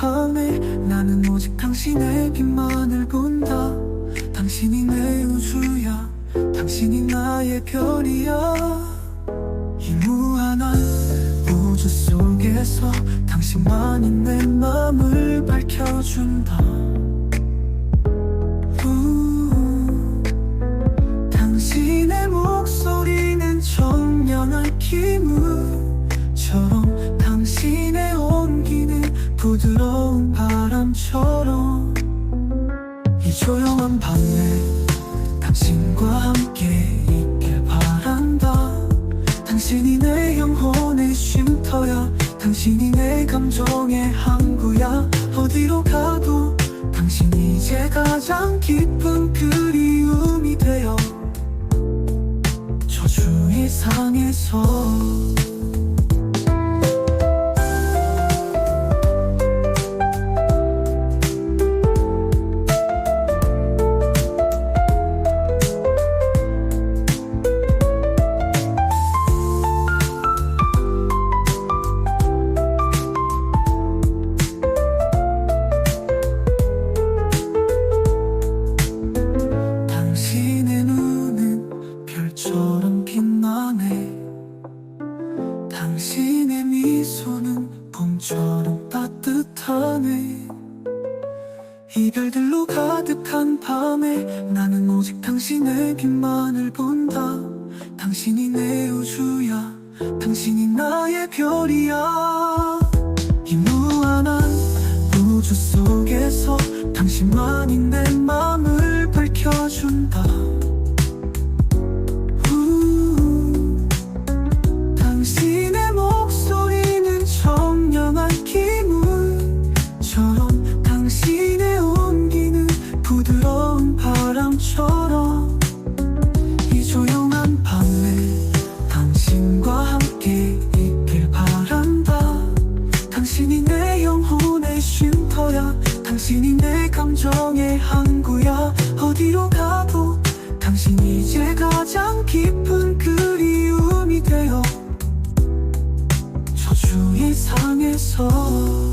밤에 나는 오직 당신의 빛만을 본다. 당신이 내 우주야. 당신이 나의 별이야. 이 무한한 우주 속에서 당신만이 내 맘을 밝혀준다 조용한 밤에 당신과 함께 있길 바란다. 당신이 내 영혼의 쉼터야. 당신이 내 감정의 항구야. 어디로 가도 당신이 이제 가장 깊은 그리움이 되어 저주 이상에서 별처럼 빛나네. 당신의 미소는 봄처럼 따뜻하네. 이별들로 가득한 밤에 나는 오직 당신의 빛만을 본다. 당신이 내 우주야 당신이 나의 별이야. 이 무한한 우주 속에서 당신만이 내 맘을 밝혀준다 어디로 가도 당신이 이제 가장 깊은 그리움이 되어 저주 이상에서